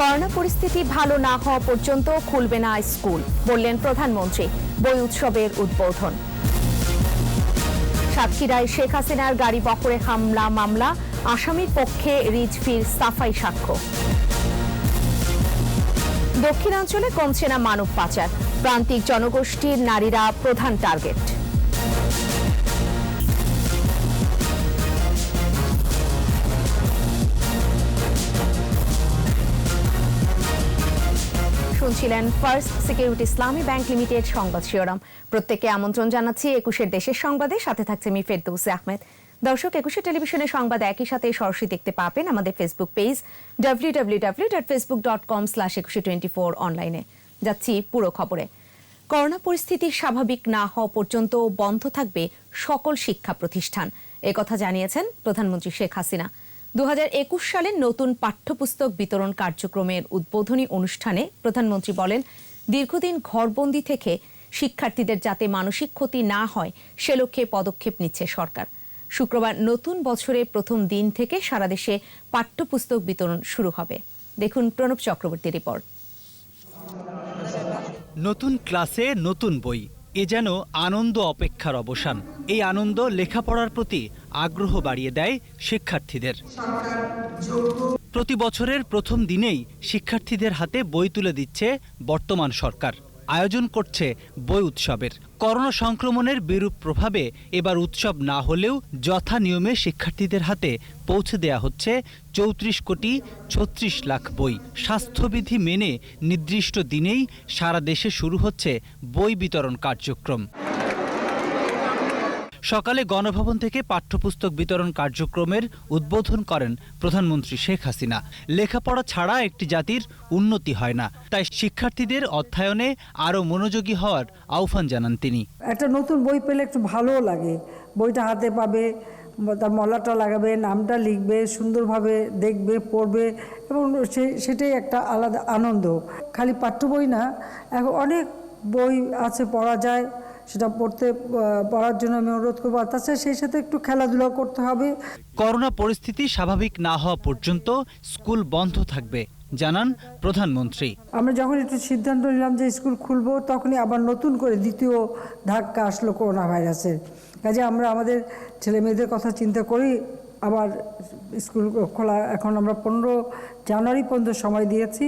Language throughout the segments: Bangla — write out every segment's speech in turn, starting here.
করোনা পরিস্থিতি ভালো না হওয়া পর্যন্ত খুলবে না স্কুল, বললেন প্রধানমন্ত্রী। বই উৎসবের উদ্বোধন। সাতক্ষীরায় শেখ হাসিনার গাড়ি বহরে হামলা মামলা, আসামির পক্ষে রিজফির সাফাই সাক্ষ্য। দক্ষিণাঞ্চলে কমছে না মানব পাচার, প্রান্তিক জনগোষ্ঠীর নারীরা প্রধান টার্গেট। শুনছিলেন First Security Islami Bank Limited সংবাদ শিরোনাম। প্রত্যেককে আমন্ত্রণ জানাচ্ছি একুশের দেশের সংবাদে। সাথে থাকছে আমি ফেরদৌসে আহমেদ। দর্শক একুশে টেলিভিশনের সংবাদ একই সাথে সরাসরি দেখতে পাবেন আমাদের Facebook page W W W dot Facebook dot com slash Ekushey twenty four অনলাইনে। যাচ্ছি পুরো খবরে। করোনা পরিস্থিতি স্বাভাবিক না হওয়া পর্যন্ত বন্ধ থাকবে সকল শিক্ষা প্রতিষ্ঠান। একথা জানিয়েছেন প্রধানমন্ত্রী শেখ হাসিনা। দু হাজার একুশ সালের নতুন পাঠ্যপুস্তক বিতরণ কার্যক্রমের উদ্বোধনী অনুষ্ঠানে প্রধানমন্ত্রী বলেন, দীর্ঘদিন ঘরবন্দি থেকে শিক্ষার্থীদের যাতে মানসিক ক্ষতি না হয়, সে লক্ষ্যে পদক্ষেপ নিচ্ছে সরকার। শুক্রবার নতুন বছরের প্রথম দিন থেকে সারা দেশে পাঠ্যপুস্তক বিতরণ শুরু হবে। দেখুন প্রণব চক্রবর্তী রিপোর্ট। নতুন ক্লাসে নতুন বই। এ যেন আনন্দ অপেক্ষার অবসান। এই আনন্দ লেখাপড়ার প্রতি আগ্রহ বাড়িয়ে দেয় শিক্ষার্থীদের। প্রতি বছরের প্রথম দিনেই শিক্ষার্থীদের হাতে বই তুলে দিচ্ছে বর্তমান সরকার। আয়োজন করছে বই উৎসবের। করোনা সংক্রমণের বিরূপ প্রভাবে এবার উৎসব না হলেও যথা নিয়মে শিক্ষার্থীদের হাতে পৌঁছে দেয়া হচ্ছে চৌত্রিশ কোটি ছত্রিশ লাখ বই। স্বাস্থ্যবিধি মেনে নির্দিষ্ট দিনেই সারা দেশে শুরু হচ্ছে বই বিতরণ কার্যক্রম। সকালে গণভবন থেকে পাঠ্যপুস্তক বিতরণ কার্যক্রমের উদ্বোধন করেন প্রধানমন্ত্রী শেখ হাসিনা। লেখাপড়া ছাড়া একটি জাতির উন্নতি হয় না। তাই শিক্ষার্থীদের অধ্যয়নে আরও মনোযোগী হওয়ার আহ্বান জানান তিনি। একটা নতুন বই পেলে একটু ভালোও লাগে। বইটা হাতে পাবে, তার মলাটা লাগাবে, নামটা লিখবে, সুন্দরভাবে দেখবে, পড়বে এবং সে, সেটাই একটা আলাদা আনন্দ। খালি পাঠ্য বই না, এখন অনেক বই আছে, পড়া যায়। সেটা পড়তে পড়ার জন্য আমি অনুরোধ করব। আর তাছাড়া সেই সাথে একটু খেলাধুলা করতে হবে। করোনা পরিস্থিতি স্বাভাবিক না হওয়া পর্যন্ত স্কুল বন্ধ থাকবে জানান প্রধানমন্ত্রী। আমরা যখন একটু সিদ্ধান্ত নিলাম যে স্কুল খুলব তখনই আবার নতুন করে দ্বিতীয় ধাক্কা আসলো করোনা ভাইরাসের। কাজে আমরা আমাদের ছেলে মেয়েদের কথা চিন্তা করি আবার স্কুল খোলা এখন আমরা পনেরো জানুয়ারি পর্যন্ত সময় দিয়েছি।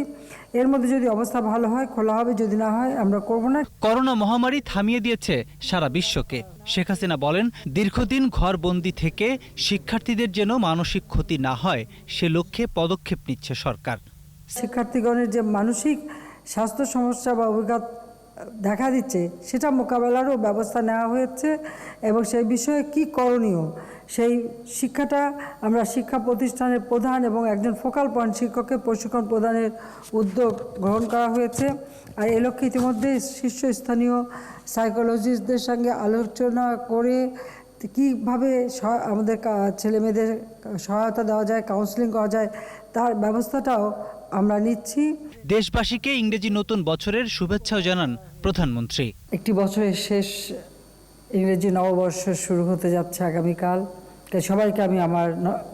এর মধ্যে যদি অবস্থা ভালো হয় খোলা হবে যদি না হয় আমরা করব না। করোনা মহামারী থামিয়ে দিয়েছে সারা বিশ্বকে। শেখ হাসিনা বলেন দীর্ঘদিন ঘরবন্দি থেকে শিক্ষার্থীদের যেন মানসিক ক্ষতি না হয় সে লক্ষ্যে পদক্ষেপ নিচ্ছে সরকার। শিক্ষার্থীগণের যে মানসিক স্বাস্থ্য সমস্যা বা অভিজ্ঞতা দেখা দিচ্ছে, সেটা মোকাবেলারও ব্যবস্থা নেওয়া হয়েছে এবং সেই বিষয়ে কি করণীয়? সেই শিক্ষাটা আমরা শিক্ষা প্রতিষ্ঠানের প্রধান এবং একজন ফোকাল পয়েন্ট শিক্ষককে প্রশিক্ষণ প্রদানের উদ্যোগ গ্রহণ করা হয়েছে। আর এ লক্ষ্যে ইতিমধ্যে শীর্ষস্থানীয় সাইকোলজিস্টদের সঙ্গে আলোচনা করে কীভাবে আমাদের ছেলেমেয়েদের সহায়তা দেওয়া যায় কাউন্সিলিং করা যায়, তার ব্যবস্থাটাও আমরা নিচ্ছি। দেশবাসীকে ইংরেজি নতুন বছরের শুভেচ্ছাও জানান প্রধানমন্ত্রী। একটি বছরের শেষ ইংরেজি নববর্ষ শুরু হতে যাচ্ছে আগামীকাল। তাই সবাইকে আমি আমার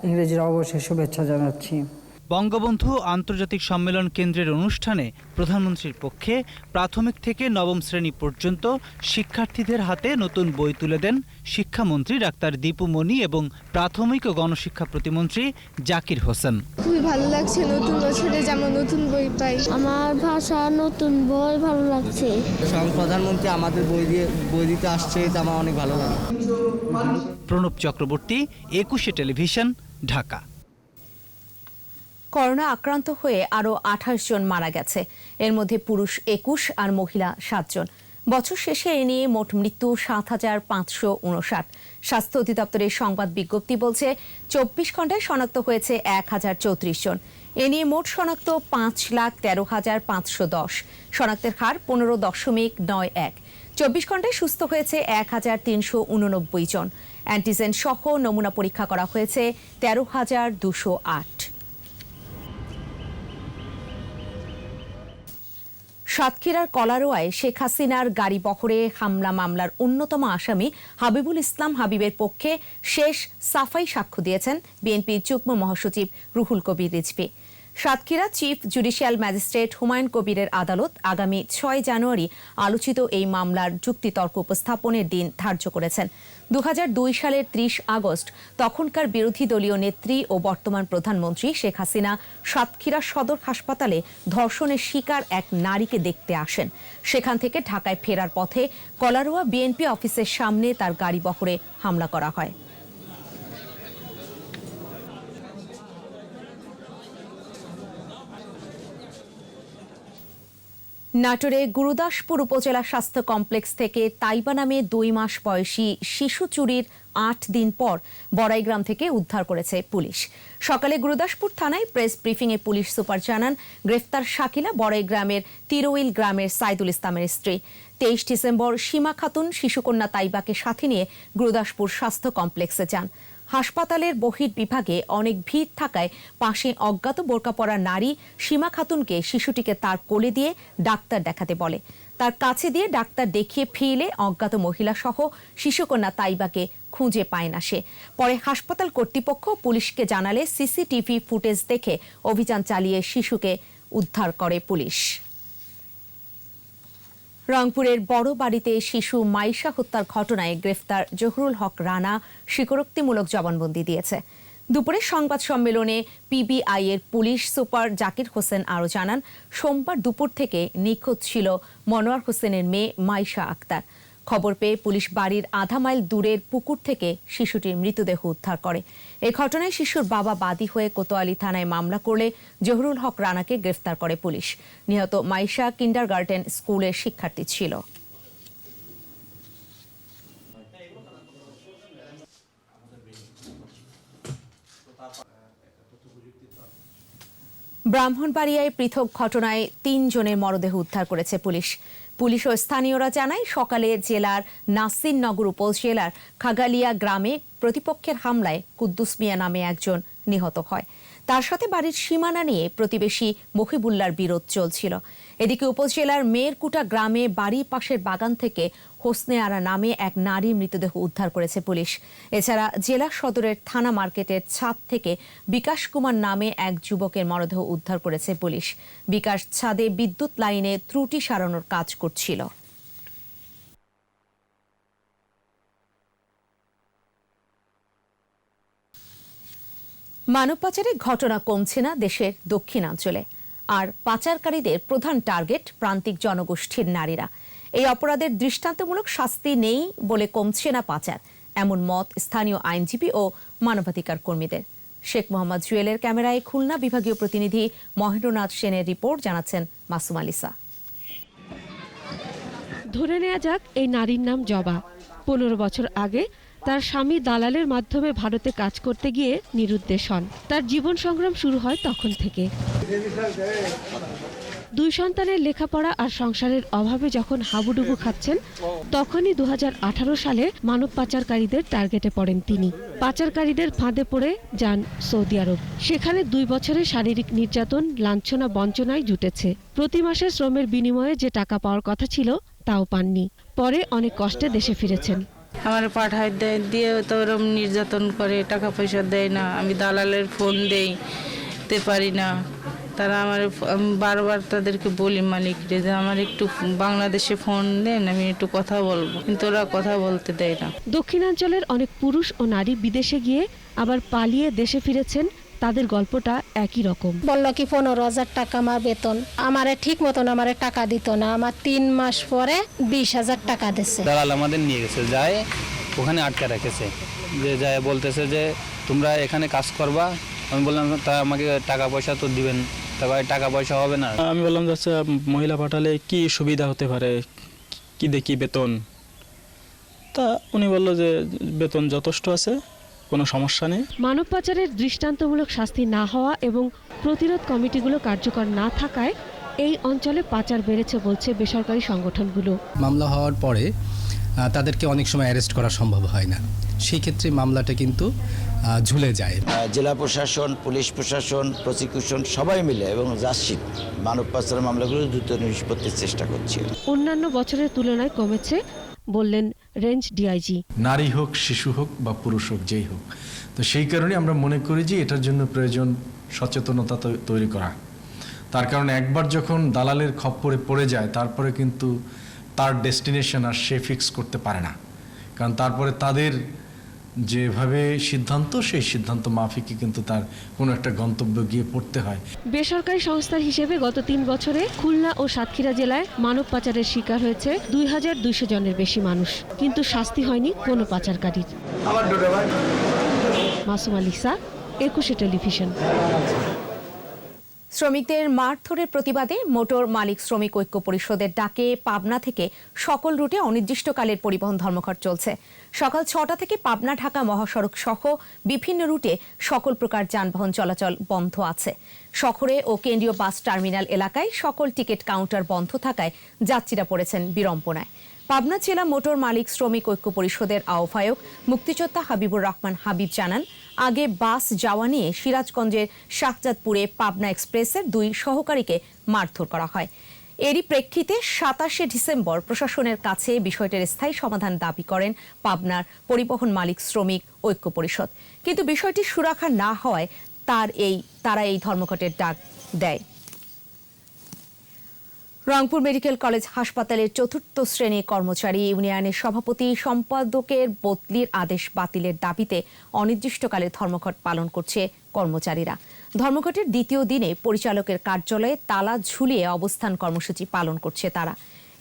ইংরেজি নববর্ষের শুভেচ্ছা জানাচ্ছি। বঙ্গবন্ধু আন্তর্জাতিক সম্মেলন কেন্দ্রের অনুষ্ঠানে প্রধানমন্ত্রীর পক্ষে প্রাথমিক থেকে নবম শ্রেণি পর্যন্ত শিক্ষার্থীদের হাতে নতুন বই তুলে দেন শিক্ষামন্ত্রী ডাক্তার দীপু মনি এবং প্রাথমিক ও গণশিক্ষা প্রতিমন্ত্রী জাকির হোসেন। খুবই ভালো লাগছে নতুন বছরে যেমন নতুন বই পাই। আমার ভাষা নতুন বই ভালো লাগছে। প্রধানমন্ত্রী আমাদের বই দিয়ে বই দিতে আসছে এটা আমার অনেক ভালো লাগে। প্রণব চক্রবর্তী একুশে টেলিভিশন ঢাকা। করোনা আক্রান্ত হয়ে আরও আঠাশ জন মারা গেছে। এর মধ্যে পুরুষ একুশ আর মহিলা সাতজন। বছর শেষে এ নিয়ে মোট মৃত্যু সাত হাজার পাঁচশো উনষাট। স্বাস্থ্য অধিদপ্তরের সংবাদ বিজ্ঞপ্তি বলছে, চব্বিশ ঘন্টায় শনাক্ত হয়েছে এক হাজার চৌত্রিশ জন। এ নিয়ে মোট শনাক্ত পাঁচ লাখ তেরো হাজার পাঁচশো দশ। শনাক্তের হার পনেরো দশমিক নয় এক। চব্বিশ ঘন্টায় সুস্থ হয়েছে এক হাজার তিনশো উননব্বই জন। অ্যান্টিজেন সহ নমুনা পরীক্ষা করা হয়েছে তেরো হাজার দুশো আট। সাতক্ষীরার কলারোয়ায় শেখ হাসিনার গাড়ি বহরে হামলা মামলার অন্যতম আসামি হাবিবুল ইসলাম হাবিবের পক্ষে শেষ সাফাই সাক্ষ্য দিয়েছেন বিএনপির যুগ্ম মহাসচিব Ruhul Kabir Rizvi. Satkhira chief judicial magistrate Humayun কবিরের আদালত আগামী ছয় জানুয়ারি আলোচিত এই মামলার যুক্তিতর্ক উপস্থাপনের দিন ধার্য করেছেন। দু হাজার দুই সালের ত্রিশ আগস্ট তখনকার বিরোধী দলীয় নেত্রী ও বর্তমান প্রধানমন্ত্রী শেখ হাসিনা সাতক্ষীরা সদর হাসপাতালে ধর্ষণের শিকার এক নারীকে দেখতে আসেন। সেখান থেকে ঢাকায় ফেরার পথে কলারোয়া বিএনপি অফিসের সামনে তার গাড়ি বহরে হামলা করা হয়। নাটোরে গুরুদাসপুর উপজেলা স্বাস্থ্য কমপ্লেক্স থেকে তাইবা নামে দুই মাস বয়সী শিশু চুরির আট দিন পর বড়াইগ্রাম থেকে উদ্ধার করেছে পুলিশ। সকালে গুরুদাসপুর থানায় প্রেস ব্রিফিংয়ে পুলিশ সুপার জানান, গ্রেফতার শাকিলা বড়াইগ্রামের তিরোইল গ্রামের সাইদুল ইসলামের স্ত্রী। তেইশ ডিসেম্বর সীমা খাতুন শিশুকন্যা তাইবাকে সাথে নিয়ে গুরুদাসপুর স্বাস্থ্য কমপ্লেক্সে যান। হাসপাতালের বহির বিভাগে অনেক ভিড় থাকায় পাশে অজ্ঞাত বোরকা পরা নারী সীমা খাতুনকে শিশুটিকে তার কোলে দিয়ে ডাক্তার দেখাতে বলে। তার কাছে দিয়ে ডাক্তার দেখিয়ে ফিরলে অজ্ঞাত মহিলা সহ শিশুকন্যা তাইবাকে খুঁজে পায় না সে। পরে হাসপাতাল কর্তৃপক্ষ পুলিশকে জানালে সিসিটিভি ফুটেজ দেখে অভিযান চালিয়ে শিশুকে উদ্ধার করে পুলিশ। রংপুরের বড় বাড়িতে শিশু মাইশা হত্যার ঘটনায় গ্রেফতার জহুরুল হক রানা স্বীকারোক্তিমূলক জবানবন্দি দিয়েছে। দুপুরে সংবাদ সম্মেলনে পিবিআই এর পুলিশ সুপার জাকির হোসেন আরও জানান, সোমবার দুপুর থেকে নিখোঁজ ছিল মনোয়ার হোসেনের মেয়ে মাইশা আক্তার। খবর পেয়ে পুলিশ বাড়ির আধা মাইল দূরের পুকুর থেকে শিশুটির মৃতদেহ উদ্ধার করে। এ ঘটনায় শিশুর বাবা বাদী হয়ে কোতোয়ালি থানায় মামলা করলে জহুরুল হক রানাকে গ্রেফতার করে পুলিশ। নিহত মাইশা কিন্ডার স্কুলের শিক্ষার্থী ছিল। ব্রাহ্মণবাড়িয়ায় পৃথক ঘটনায় তিনজনের মরদেহ উদ্ধার করেছে পুলিশ। পুলিশ ও স্থানীয়রা জানায় সকালে জেলার নাসিরনগর উপজেলার খাগালিয়া গ্রামে প্রতিপক্ষের হামলায় কুদ্দুস মিয়া নামে একজন নিহত হয়। তার সাথে বাড়ির সীমানা নিয়ে প্রতিবেশী মহিবুল্লার বিরোধ চলছিল। এদিকে উপজেলার মেয়েরকুটা গ্রামে বাড়ির পাশের বাগান থেকে হোসনে আরা নামে এক নারী মৃতদেহ উদ্ধার করেছে পুলিশ। এছাড়া জেলা সদরের থানা মার্কেটের ছাদ থেকে বিকাশ কুমার নামে এক যুবকের মরদেহ উদ্ধার করেছে পুলিশ। বিকাশ ছাদে বিদ্যুৎ লাইনে ত্রুটি সারানোর কাজ করছিল। মানব পাচারের ঘটনা কমছে না দেশের দক্ষিণাঞ্চলে। আর পাচারকারীদের প্রধান টার্গেট প্রান্তিক জনগোষ্ঠীর নারীরা। এই অপরাধের দৃষ্টান্তমূলক শাস্তি নেই বলে কমছে না পাচার, এমন মত স্থানীয় আইনজীবী ও মানবাধিকার কর্মীদের। শেখ মোহাম্মদ জুয়েলের ক্যামেরায় খুলনা বিভাগীয় প্রতিনিধি মহেন্দ্রনাথ সেনের রিপোর্ট, জানাচ্ছেন মাসুম আলিসা ধরে নেওয়া যাক এই নারীর নাম জবা। পনেরো বছর আগে তার স্বামী দালালের মাধ্যমে ভারতে কাজ করতে গিয়ে নিরুদ্দেশ হন। তার জীবন সংগ্রাম শুরু হয় তখন থেকে। দুই সন্তানের লেখাপড়া আর সংসারের অভাবে যখন হাবুডুবু খাচ্ছেন, তখনই দু হাজার আঠারো সালে মানব পাচারকারীদের টার্গেটে পড়েন তিনি। পাচারকারীদের ফাঁদে পড়ে যান সৌদি আরব। সেখানে দুই বছরের শারীরিক নির্যাতন, লাঞ্ছনা, বঞ্চনায় জুটেছে। প্রতি মাসে শ্রমের বিনিময়ে যে টাকা পাওয়ার কথা ছিল, তাও পাননি। পরে অনেক কষ্টে দেশে ফিরেছেন। আমার পাঠায় দেয়, দিয়ে তো ওরম নির্যাতন করে, টাকা পয়সা দেয় না। আমি দালালের ফোন দেই, তে পারি না। তারা আমার, আমি বারবার তাদেরকে বলি মালিকরে যে আমার একটু বাংলাদেশে ফোন দেন, আমি একটু কথা বলব। কিন্তু ওরা কথা বলতে দেয় না। দক্ষিণাঞ্চলের অনেক পুরুষ ও নারী বিদেশে গিয়ে আবার পালিয়ে দেশে ফিরেছেন তাদের গল্পটা একই রকম। বলল কি পনেরো হাজার টাকা আমার বেতন। আমারে ঠিক মতন আমারে টাকা দিত না। আমার তিন মাস পরে বিশ হাজার টাকা দিচ্ছে দালাল আমাদের নিয়ে গেছে যায় ওখানে আটকে রেখেছে। যে যায় বলতেছে যে তোমরা এখানে কাজ করবা? আমি বললাম তা আমাকে টাকা পয়সা তো দিবেন। তা ভাই টাকা পয়সা হবে না। আমি বললাম যে আচ্ছা মহিলা পাঠালে কি সুবিধা হতে পারে? কি দেখি বেতন? তা উনি বলল যে বেতন যথেষ্ট আছে। কোনো সমস্যা নেই? মানব পাচারের দৃষ্টান্তমূলক শাস্তি না হওয়া এবং প্রতিরোধ কমিটিগুলো কার্যকর না থাকায় এই অঞ্চলে পাচার বেড়েছে বলছে বেসরকারি সংগঠনগুলো। মামলা হওয়ার পরে তাদেরকে অনেক সময় অ্যারেস্ট করা সম্ভব হয় না। সেই ক্ষেত্রে মামলাটা কিন্তু ঝুলে যায়। জেলা প্রশাসন পুলিশ প্রশাসন প্রসিকিউশন সবাই মিলে এবং জাসিদ মানব পাচারের মামলাগুলো দ্রুত নিষ্পত্তির চেষ্টা করছে। অন্যান্য বছরের তুলনায় কমেছে বললেন, রেঞ্জ ডিআইজি। নারী হোক, শিশু হোক বা পুরুষ হোক, যেই হোক। তো সেই কারণে আমরা মনে করি যে এটার জন্য প্রয়োজন সচেতনতা তৈরি করা। তার কারণে একবার যখন দালালের খপ্পরে পড়ে যায়, তারপরে কিন্তু তার ডেস্টিনেশন আর সে ফিক্স করতে পারে না। কারণ তারপরে তাদের যেভাবে সিদ্ধান্ত সেই সিদ্ধান্ত মাফিকই কিন্তু তার কোনো একটা গন্তব্য গিয়ে পড়তে হয়। বেসরকারি সংস্থার হিসেবে গত তিন বছরে খুলনা ও সাতক্ষীরা জেলায় মানব পাচারের শিকার হয়েছে দুই হাজার দুইশো জনের বেশি মানুষ। কিন্তু শাস্তি হয়নি কোনো পাচারকারীর। মাসুম আলিসা একুশে টেলিভিশন। শ্রমিকদের মারধরের প্রতিবাদে মোটর মালিক শ্রমিক ঐক্য পরিষদের ডাকে পাবনা থেকে সকল রুটে অনির্দিষ্টকালের পরিবহন ধর্মঘট চলছে। সকাল ছটা থেকে পাবনা, ঢাকা মহাসড়ক সহ বিভিন্ন রুটে সকল প্রকার যানবাহন চলাচল বন্ধ আছে। শহরে ও কেন্দ্রীয় বাস টার্মিনাল এলাকায় সকল টিকিট কাউন্টার বন্ধ থাকায় যাত্রীরা পড়েছেন বিড়ম্বনায়। পাবনা জেলা মোটর মালিক শ্রমিক ঐক্য পরিষদের আহ্বায়ক মুক্তিযোদ্ধা হাবিবুর রহমান হাবিব জানান, আগে বাস যাওয়া নিয়ে সিরাজগঞ্জের শাহজাদপুরে পাবনা এক্সপ্রেসের দুই সহকারীকে মারধর করা হয়। এরই প্রেক্ষিতে সাতাশে ডিসেম্বর প্রশাসনের কাছে বিষয়টির স্থায়ী সমাধান দাবি করেন পাবনার পরিবহন মালিক শ্রমিক ঐক্য পরিষদ। কিন্তু বিষয়টি সুরাখা না হওয়ায় তার এই, তারা এই ধর্মঘটের ডাক দেয়। রংপুর মেডিকেল কলেজ হাসপাতালের চতুর্থ শ্রেণির কর্মচারী ইউনিয়নের সভাপতি সম্পাদকের বদলির আদেশ বাতিলের দাবিতে অনির্দিষ্টকালে ধর্মঘট পালন করছে কর্মচারীরা। ধর্মঘটের দ্বিতীয় দিনে পরিচালকের কার্যালয়ে তালা ঝুলিয়ে অবস্থান কর্মসূচি পালন করছে তারা।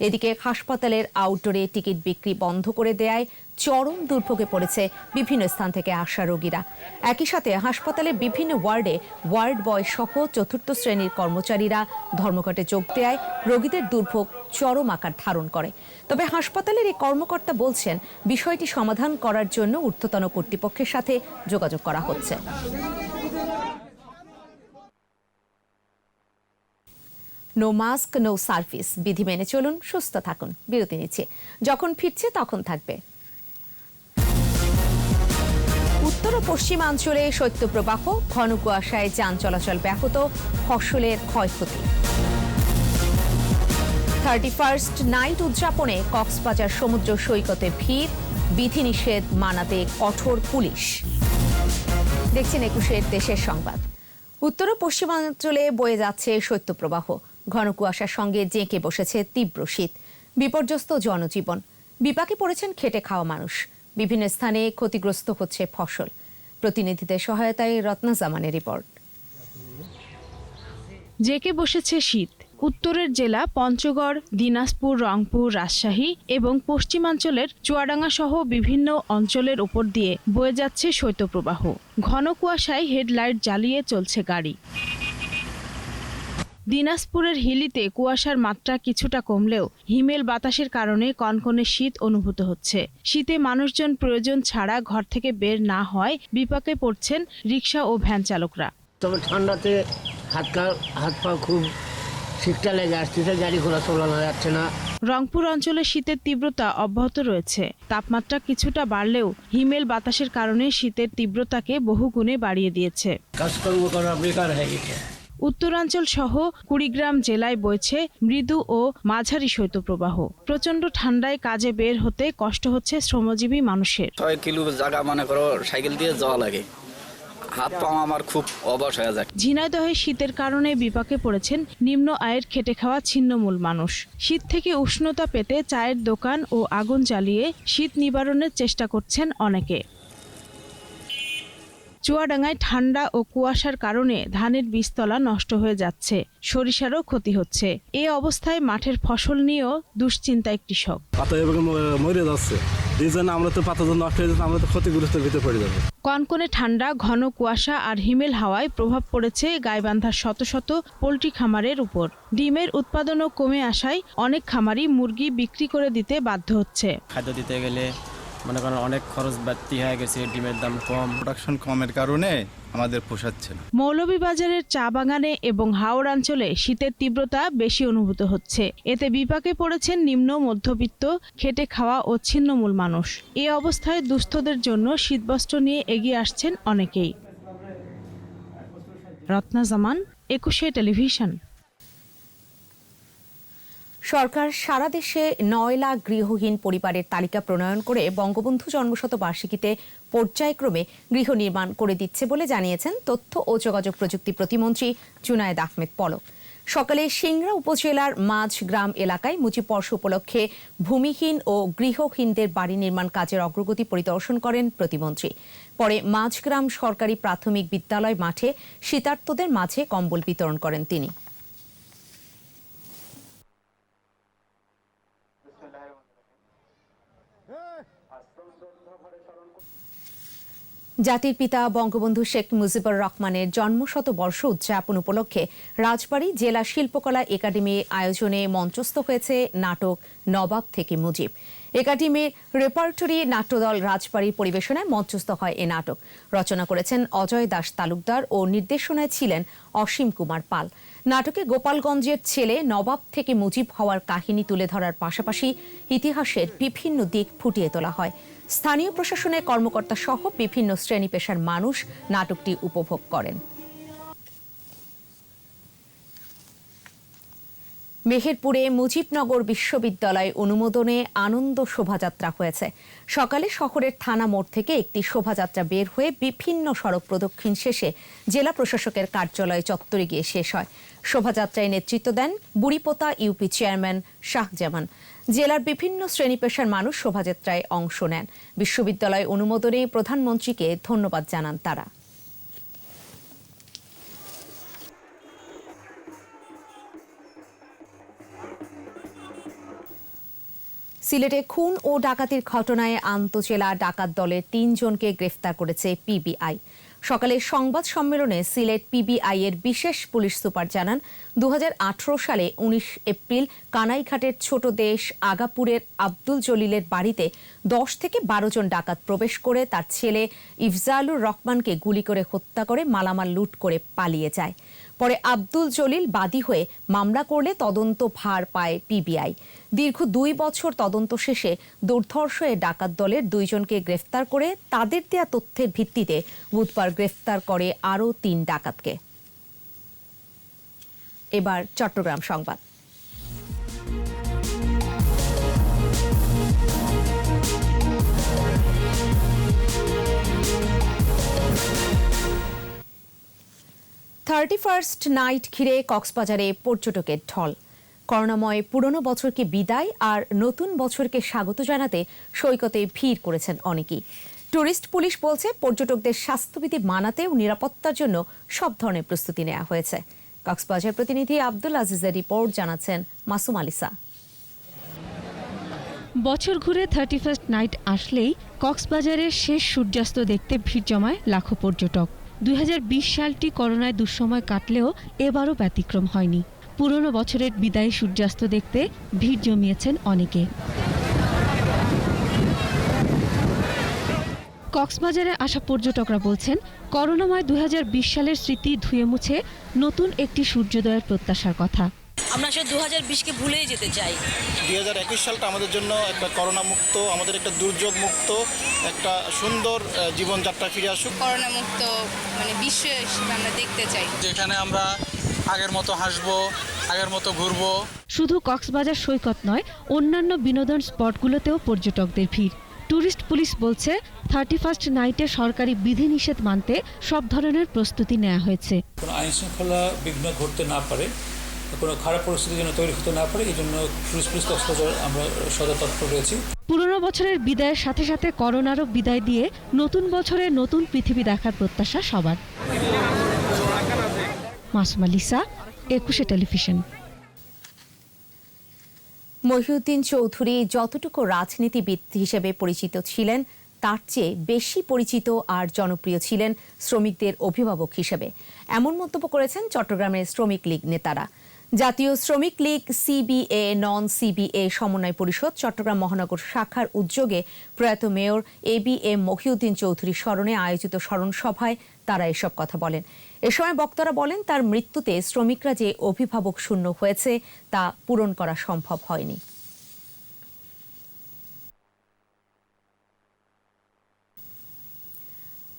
এদিকে হাসপাতালের আউটডোরে টিকিট বিক্রি বন্ধ করে দেয় চরম দুর্ভোগে পড়েছে বিভিন্ন স্থান থেকে আসা রোগীরা। একই সাথে হাসপাতালের বিভিন্ন ওয়ার্ডে ওয়ার্ড বয় সহ চতুর্থ শ্রেণির কর্মচারীরা ধর্মঘটে যোগ দেয় রোগীদের দুর্ভোগ চরম আকার ধারণ করে। তবে হাসপাতালের এই কর্মকর্তা বলছেন, বিষয়টি সমাধান করার জন্য ঊর্ধ্বতন কর্তৃপক্ষের সাথে যোগাযোগ করা হচ্ছে। নো মাস্ক নো সার্ভিস বিধি মেনে চলুন, সুস্থ থাকুন। বিরতি নিচ্ছে। যখন ফিরছে, তখন থাকবে। উত্তর ও পশ্চিমাঞ্চলে শৈত্যপ্রবাহ, ঘন কুয়াশায় যান চলাচল ব্যাহত, ফসলের ক্ষয়ক্ষতি। থার্টি ফার্স্ট নাইট উদযাপনে কক্সবাজার সমুদ্র সৈকতে ভিড়, বিধিনিষেধ মানাতে কঠোর পুলিশ। দেখছেন একুশের দেশের সংবাদ। উত্তর ও পশ্চিমাঞ্চলে বয়ে যাচ্ছে শৈত্যপ্রবাহ। ঘন কুয়াশার সঙ্গে জেঁকে বসেছে তীব্র শীত। বিপর্যস্ত জনজীবন। বিপাকে পড়েছেন খেটে খাওয়া মানুষ। বিভিন্ন স্থানে ক্ষতিগ্রস্ত হচ্ছে ফসল। প্রতিনিধিদের সহায়তায় রত্না জামানের রিপোর্ট। জেকে বসেছে শীত। উত্তরের জেলা পঞ্চগড়, দিনাজপুর, রংপুর, রাজশাহী এবং পশ্চিমাঞ্চলের চুয়াডাঙ্গা সহ বিভিন্ন অঞ্চলের উপর দিয়ে বয়ে যাচ্ছে শৈত্যপ্রবাহ। ঘন কুয়াশায় হেডলাইট জ্বালিয়ে চলছে গাড়ি। দিনাজপুরের হিলিতে কুয়াশার মাত্রা কিছুটা কমলেও হিমেল বাতাসের কারণে কনকনে শীত অনুভূত হচ্ছে। শীতে মানুষজন প্রয়োজন ছাড়া ঘর থেকে বের না হয় বিপাকে পড়ছেন রিক্সা ও ভ্যান চালকরা। তবে ঠান্ডাতে হাত পা- হাত পা খুব শীতটা লেগে আসতেছে গাড়ি ঘোড়া চালানো যাচ্ছে না। রংপুর অঞ্চলে শীতের তীব্রতা অব্যাহত রয়েছে। তাপমাত্রা কিছুটা বাড়লেও হিমেল বাতাসের কারণে শীতের তীব্রতাকে বহুগুণে বাড়িয়ে দিয়েছে। কাজকর্ম করা বেকার হয়ে গেছে। উত্তরাঞ্চল সহ কুড়িগ্রাম জেলায় বইছে মৃদু ও মাঝারি শৈত্যপ্রবাহ। প্রচণ্ড ঠান্ডায় কাজে বের হতে কষ্ট হচ্ছে শ্রমজীবী মানুষের। ছয় কিলো জায়গা মনে করো সাইকেল দিয়ে যাওয়া লাগে। হাত পা আমার খুব অবশ হয়ে যায়। ঝিনাইদহে শীতের কারণে বিপাকে পড়েছেন নিম্ন আয়ের খেটে খাওয়া ছিন্নমূল মানুষ। শীত থেকে উষ্ণতা পেতে চায়ের দোকান ও আগুন জ্বালিয়ে শীত নিবারণের চেষ্টা করছেন অনেকে। চুয়াডাঙ্গায় ঠান্ডা ও কুয়াশার কারণে ধানের বীজতলা নষ্ট হয়ে যাচ্ছে সরিষারও ক্ষতি হচ্ছে। এ অবস্থায় মাঠের ফসল নিয়েও দুশ্চিন্তায় কৃষক পাতা মরে যাচ্ছে। এই জন্য আমরা তো পাতা নষ্ট হয়ে যাচ্ছে আমরা তো ক্ষতিগ্রস্তের ভিতরে পড়ে যাব। কনকনে ঠান্ডা ঘন কুয়াশা আর হিমেল হাওয়ায় প্রভাব পড়েছে গাইবান্ধার শত শত পোলট্রি খামারের উপর। ডিমের উৎপাদনও কমে আসায় অনেক খামারি মুরগি বিক্রি করে দিতে বাধ্য হচ্ছে। খাদ্য দিতে গেলে মনে করেন অনেক খরচ বাড়তি হয়ে গেছে ডিমের দাম কম। প্রোডাকশন কমের কারণে আমাদের পোষাচ্ছে না। মৌলভীবাজারের চা বাগানে এবং হাওড় অঞ্চলে শীতের তীব্রতা বেশি অনুভূত হচ্ছে। এতে বিপাকে পড়েছেন নিম্ন মধ্যবিত্ত খেটে খাওয়া ও ছিন্নমূল মানুষ। এই অবস্থায় দুস্থদের জন্য শীতবস্ত্র নিয়ে এগিয়ে আসছেন অনেকেই। রত্না জামান একুশে টেলিভিশন। সরকার সারা দেশে নয় লাখ গৃহহীন পরিবারের তালিকা প্রণয়ন করে বঙ্গবন্ধু জন্মশত বার্ষিকীতে পর্যায়ক্রমে গৃহ নির্মাণ করে দিচ্ছে বলে জানিয়েছেন তথ্য ও যোগাযোগ প্রযুক্তি প্রতিমন্ত্রী জুনায়েদ আহমেদ পলক। সকালে সিংড়া উপজেলার মাঝ গ্রাম এলাকায় মুজিব বর্ষ উপলক্ষে ভূমিহীন ও গৃহহীনদের বাড়ি নির্মাণ কাজের অগ্রগতি পরিদর্শন করেন প্রতিমন্ত্রী। পরে মাঝগ্রাম সরকারি প্রাথমিক বিদ্যালয় মাঠে শীতার্তদের মাঝে কম্বল বিতরণ করেন তিনি। জাতির পিতা বঙ্গবন্ধু শেখ মুজিবুর রহমানের জন্মশতবর্ষ উদযাপন উপলক্ষে রাজবাড়ী জেলা শিল্পকলা একাডেমি আয়োজনে মঞ্চস্থ হয়েছে নাটক নবাব থেকে মুজিব। একাডেমির রেপার্টরি নাট্যদল রাজবাড়ির পরিবেশনায় মঞ্চস্থ হয় এ নাটক। রচনা করেছেন অজয় দাস তালুকদার ও নির্দেশনায় ছিলেন অসীম কুমার পাল। নাটকে গোপালগঞ্জের ছেলে নবাব থেকে মুজিব হওয়ার কাহিনী তুলে ধরার পাশাপাশি ইতিহাসের বিভিন্ন দিক ফুটিয়ে তোলা হয়। স্থানীয় প্রশাসনের কর্মকর্তা সহ বিভিন্ন শ্রেণি পেশার মানুষ নাটকটি উপভোগ করেন। মেহেরপুরে মুজিবনগর বিশ্ববিদ্যালয় অনুমোদনে আনন্দ শোভাযাত্রা হয়েছে। সকালে শহরের থানা মোড় থেকে একটি শোভাযাত্রা বের হয়ে বিভিন্ন সড়ক প্রদক্ষিণ শেষে জেলা প্রশাসকের কার্যালয় চত্বরে গিয়ে শেষ হয়। শোভাযাত্রায় নেতৃত্ব দেন বুড়িপোতা ইউপি চেয়ারম্যান শাহজামান। জেলার বিভিন্ন শ্রেণি পেশার মানুষ শোভাযাত্রায় অংশ নেন। বিশ্ববিদ্যালয় অনুমোদনে প্রধানমন্ত্রীকে ধন্যবাদ জানান তারা। সিলেটে খুন ও ডাকাতির ঘটনায় আন্তজেলা ডাকাত দলের তিনজনকে গ্রেফতার করেছে পিবিআই। সকালে সংবাদ সম্মেলনে সিলেট পিবিআই এর বিশেষ পুলিশ সুপার জানান দু হাজার আঠেরো সালে ১৯ এপ্রিল কানাইঘাটের ছোট দেশ আগাপুরের আব্দুল জলিলের বাড়িতে দশ থেকে বারো জন ডাকাত প্রবেশ করে তার ছেলে ইফজালুর রহমানকে গুলি করে হত্যা করে মালামাল লুট করে পালিয়ে যায়। পরে আব্দুল জলিল বাদী হয়ে মামলা করলে তদন্ত ভার পায় পিবিআই। দীর্ঘ দুই বছর তদন্ত শেষে দুর্ধর্ষ এ ডাকাত দলের দুইজনকে গ্রেফতার করে তাদের দেয়া তথ্যের ভিত্তিতে বুধবার গ্রেফতার করে আরও তিন ডাকাতকে। এবার চট্টগ্রাম সংবাদ। থার্টি ফার্স্ট নাইট ঘিরে কক্সবাজারে পর্যটকের ঢল। করোনাময় পুরনো বছরকে বিদায় আর নতুন বছরকে স্বাগত জানাতে সৈকতে ভিড় করেছেন অনেকেই। টুরিস্ট পুলিশ বলছে, পর্যটকদের স্বাস্থ্যবিধি মানাতে ও নিরাপত্তার জন্য সব ধরনের প্রস্তুতি নেওয়া হয়েছে। কক্সবাজার প্রতিনিধি আব্দুল আজিজের রিপোর্ট জানাচ্ছেন মাসুম আলিসা। বছর ঘুরে থার্টি ফার্স্ট নাইট আসলেই কক্সবাজারের শেষ সূর্যাস্ত দেখতে ভিড় জমায় লাখো পর্যটক। দুই হাজার বিশ সালটি করোনায় দুঃসময় কাটলেও এবারও ব্যতিক্রম হয়নি। পুরনো বছরের বিদায়ী সূর্যাস্ত দেখতে ভিড় জমিয়েছেন অনেকে। কক্সবাজারে আসা পর্যটকরা বলছেন, করোনাময় দুই হাজার বিশ সালের স্মৃতি ধুয়ে মুছে নতুন একটি সূর্যোদয়ের প্রত্যাশার কথা। আমরা আসলে দু হাজার বিশকে ভুলেই যেতে চাই। দুই হাজার একুশ সালটা আমাদের জন্য একটা করোনা মুক্ত আমাদের একটা দুর্যোগ মুক্ত একটা সুন্দর জীবনযাত্রা ফিরে আসুক। করোনা মুক্ত মানে বিশ্ব আমরা দেখতে চাই। যেখানে আমরা আগের মতো হাসবো আগের মতো ঘুরবো। শুধু কক্সবাজার সৈকত নয় অন্যান্য বিনোদন স্পটগুলোতেও পর্যটকদের ভিড়। ট্যুরিস্ট পুলিশ বলছে থার্টি ফার্স্ট নাইটে সরকারি বিধিনিষেধ মানতে সব ধরনের প্রস্তুতি নেওয়া হয়েছে। কোনো আইন শৃঙ্খলা বিঘ্ন ঘটতে না পারে। কোনো খারাপ পরিস্থিতি যেন তৈরি হতে না পারে এই জন্য পুলিশ পুলিশ কক্সবাজার আমরা সদা তৎপর রয়েছি। পুরনো বছরের বিদায়ের সাথে সাথে করোনারও বিদায় দিয়ে নতুন বছরে নতুন পৃথিবী দেখার প্রত্যাশা সবার। মাসুমা লিসা একুশে টেলিভিশন। মহিউদ্দিন চৌধুরী যতটুকু রাজনীতিবিদ হিসেবে পরিচিত ছিলেন তার চেয়ে বেশি পরিচিত আর জনপ্রিয় ছিলেন শ্রমিকদের অভিভাবক হিসেবে। এমন মন্তব্য করেছেন চট্টগ্রামের শ্রমিক লীগ নেতারা। জাতীয় শ্রমিক লীগ সিবিএ নন সিবিএ সমন্বয় পরিষদ, চট্টগ্রাম মহানগর শাখার উদ্যোগে প্রয়াত mayor A B M Mohiuddin চৌধুরীর স্মরণে আয়োজিত স্মরণ সভায় তারা এসব কথা বলেন। এ সময় বক্তারা বলেন, তার মৃত্যুতে শ্রমিকরা যে অভিভাবক শূন্য হয়েছে, তা পূরণ করা সম্ভব হয়নি।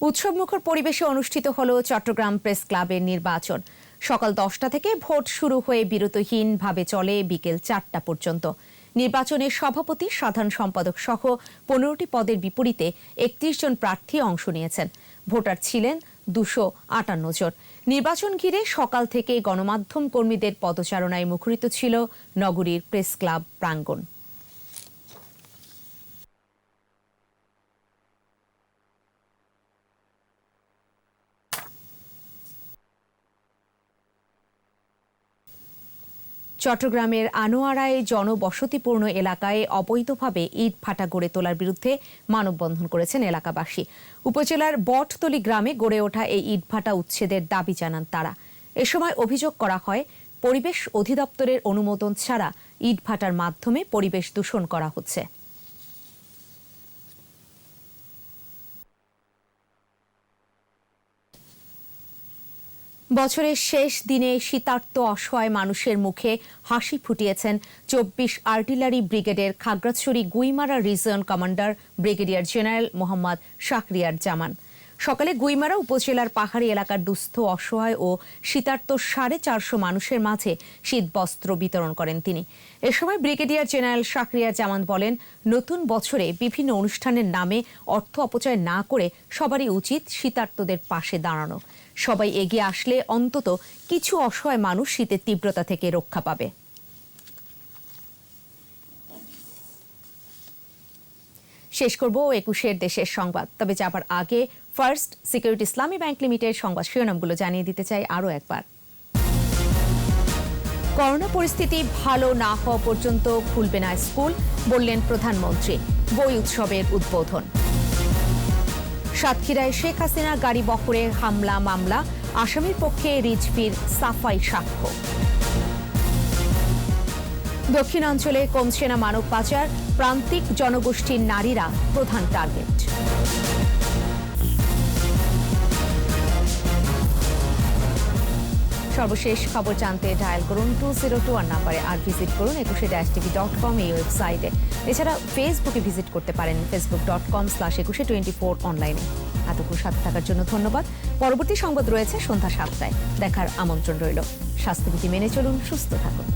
উৎসবমুখর পরিবেশে অনুষ্ঠিত হল চট্টগ্রাম প্রেস ক্লাবের নির্বাচন। সকাল দশটা থেকে ভোট শুরু হয়ে বিরতহীনভাবে চলে বিকেল চারটা পর্যন্ত। নির্বাচনে সভাপতি, সাধারণ সম্পাদক সহ পনেরোটি পদের বিপরীতে একত্রিশ জন প্রার্থী অংশ নিয়েছেন। ভোটার ছিলেন দুশো আটান্ন জন। নির্বাচন ঘিরে সকাল থেকে গণমাধ্যম কর্মীদের পদচারণায় মুখরিত ছিল নগরীর প্রেস ক্লাব প্রাঙ্গণ। চট্টগ্রামের আনোয়ারায় জনবসতিপূর্ণ এলাকায় অবৈধভাবে ইট ভাটা গড়ে তোলার বিরুদ্ধে মানববন্ধন করেছেন এলাকাবাসী। উপজেলার বটতলি গ্রামে গড়ে ওঠা এই ইট ইটভাটা উচ্ছেদের দাবি জানান তারা। এ সময় অভিযোগ করা হয়, পরিবেশ অধিদপ্তরের অনুমোদন ছাড়া ইট ইটভাটার মাধ্যমে পরিবেশ দূষণ করা হচ্ছে। বছরের শেষ দিনে শীতার্ত অসহায় মানুষের মুখে হাসি ফুটিয়েছেন চব্বিশ আর্টিলারি ব্রিগেডের Khagrachhari Guimara region commander brigadier general Mohammad Shakriar Zaman. সকালে গুইমারা উপজেলার পাহাড়ি এলাকার দুস্থ, অসহায় ও শীতার্ত সাড়ে চারশো মানুষের মাঝে শীতবস্ত্র বিতরণ করেন তিনি। এ সময় ব্রিগেডিয়ার জেনারেল শাকরিয়া জামান বলেন, নতুন বছরে বিভিন্ন অনুষ্ঠানের নামে অর্থ অপচয় না করে সবারই উচিত শীতার্তদের পাশে দাঁড়ানো। সবাই এগিয়ে আসলে অন্তত কিছু অসহায় মানুষ শীতের তীব্রতা থেকে রক্ষা পাবে। শেষ করব একুশের দেশের সংবাদ। তবে যাবার আগে First Security Islami Bank Limited সংবাদ শিরোনামগুলো জানিয়ে দিতে চাই আরও একবার। করোনা পরিস্থিতি ভালো না হওয়া পর্যন্ত খুলবে না স্কুল, বললেন প্রধানমন্ত্রী। বই উৎসবের উদ্বোধন। সাতক্ষীরায় শেখ হাসিনার গাড়ি বহরে হামলা মামলা, আসামির পক্ষে রিজভির সাফাই সাক্ষ্য। দক্ষিণাঞ্চলে কমছে না মানব পাচার, প্রান্তিক জনগোষ্ঠীর নারীরা প্রধান টার্গেট। সর্বশেষ খবর জানতে ডায়াল করুন টু জিরো টু আর নাম্বারে আর ভিজিট করুন একুশে ড্যাশ টিভি ডট কম এই ওয়েবসাইটে এছাড়া ফেসবুকে ভিজিট করতে পারেন Facebook dot com slash Ekushey twenty four অনলাইনে এতক্ষণ সাথে থাকার জন্য ধন্যবাদ। পরবর্তী সংবাদ রয়েছে সন্ধ্যা সাতটায়। দেখার আমন্ত্রণ রইল। স্বাস্থ্যবিধি মেনে চলুন, সুস্থ থাকুন।